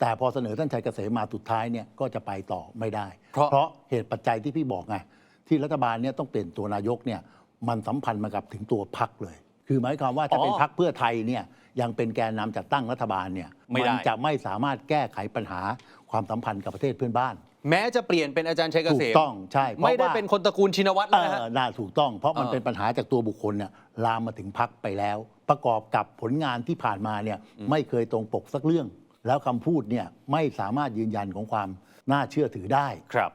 แต่พอเสนอท่านชัยเกษมมาสุดท้ายเนี่ยก็จะไปต่อไม่ได้เพราะเหตุปัจจัยที่พี่บอกไงที่รัฐบาลเนี่ยต้องเปลี่ยนตัวนายกเนี่ยมันสัมพันธ์มากับถึงตัวพักเลย คือหมายความว่าถ้าเป็นพักเพื่อไทยเนี่ยยังเป็นแกนนำจัดตั้งรัฐบาลเนี่ยไม่ได้นจะไม่สามารถแก้ไขปัญหาความสัมพันธ์กับประเทศเพื่อนบ้าน แม้จะเปลี่ยนเป็นอาจารย์ชัยเกถูษกมต้องใช่พราะไม่ได้ว่า เป็นคนตระกูลชินวัตรเอแล้วนะฮะอน่าถูกต้อง เพราะมันเออ เป็นปัญหาจากตัวบุคคลเนี่ยลามมาถึงพักไปแล้ว ประกอบกับผลงานที่ผ่านมาเนี่ยไม่เคยตรงปกสักเรื่อง แล้วคำพูดเนี่ยไม่สามารถยืนยันของความน่าเชื่อถือได้ ครับ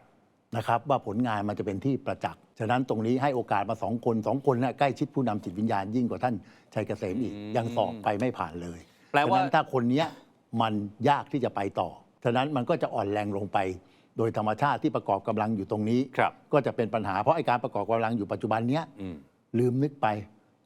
นะครับว่าผลงานมันจะเป็นที่ประจักษ์ ฉะนั้นตรงนี้ให้โอกาสมาสองคนสองคนน่ะใกล้ชิดผู้นำจิตวิญญาณยิ่งกว่าท่านชัยเกษมอีกอืมยังสอบไปไม่ผ่านเลยแปลว่า ฉะนั้นถ้าคนเนี้ยมันยากที่จะไปต่อ ฉะนั้นมันก็จะอ่อนแรงลงไป โดยธรรมชาติที่ประกอบกำลังอยู่ตรงนี้ ครับ ก็จะเป็นปัญหาเพราะไอ้การประกอบกำลังอยู่ปัจจุบันเนี้ยอืม ลืมนึกไป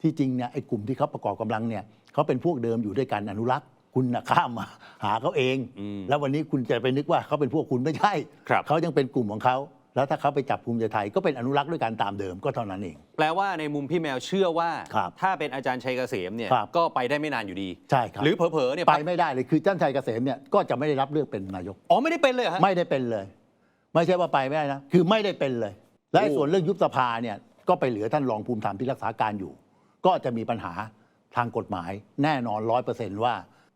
ที่จริงเนี่ยไอ้กลุ่มที่เขาประกอบกำลังเนี่ยเขาเป็นพวกเดิมอยู่ด้วยกันอนุรักษ์ คุณนะข้ามมาหาเขาเอง อืมแล้ววันนี้คุณจะไปนึกว่าเขาเป็นพวกคุณไม่ใช่ครับ เขายังเป็นกลุ่มของเขา แล้วถ้าเขาไปจับภูมิใจไทยก็เป็นอนุรักษ์ด้วยกันตามเดิมก็เท่านั้นเอง แปลว่าในมุมพี่แมวเชื่อว่า ครับถ้าเป็นอาจารย์ชัยเกษมเนี่ยครับ ก็ไปได้ไม่นานอยู่ดี ใช่ครับหรือเผลอๆเนี่ยไปไม่ได้เลยคือท่านชัยเกษมเนี่ยก็จะไม่ได้รับเลือกเป็นนายก อ๋อไม่ได้เป็นเลยเหรอฮะ ไม่ได้เป็นเลย ไม่ใช่ว่าไปไม่ได้นะ คือไม่ได้เป็นเลย และไอ้โอ้ ส่วนเรื่องยุบสภาเนี่ยก็ไปเหลือท่านรองภูมิธรรมที่รักษาการอยู่ ก็จะมีปัญหาทางกฎหมายแน่นอนร้อยเปอร์เซนต์ว่า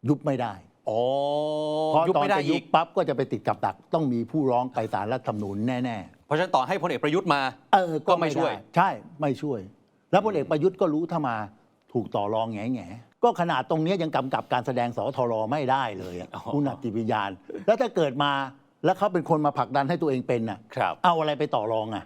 ยุบไม่ได้อ๋อเพราะยุบตอนไม่ได้จะยุอีบก ปั๊บก็จะไปติดกับดัก ต้องมีผู้ร้องไปศาลรัฐธรรมนูญแน่เพราะฉะนั้นต่อให้พลเอกประยุทธ์มา ๆเออก็ไม่ช่วยด้ใช่ไม่ช่วย แล้วพลเอกประยุทธ์ก็รู้ถ้ามาถูกต่อรองแง่แง่ๆก็ขนาดตรงเนี้ยยังกำกับการแสดงสทรไม่ได้เลยอะอ๋อผู้นักจิตวิญญาณ แล้วถ้าเกิดมาแล้วเขาเป็นคนมาผลักดันให้ตัวเองเป็นน่ะ ครับ เอาอะไรไปต่อรองอะ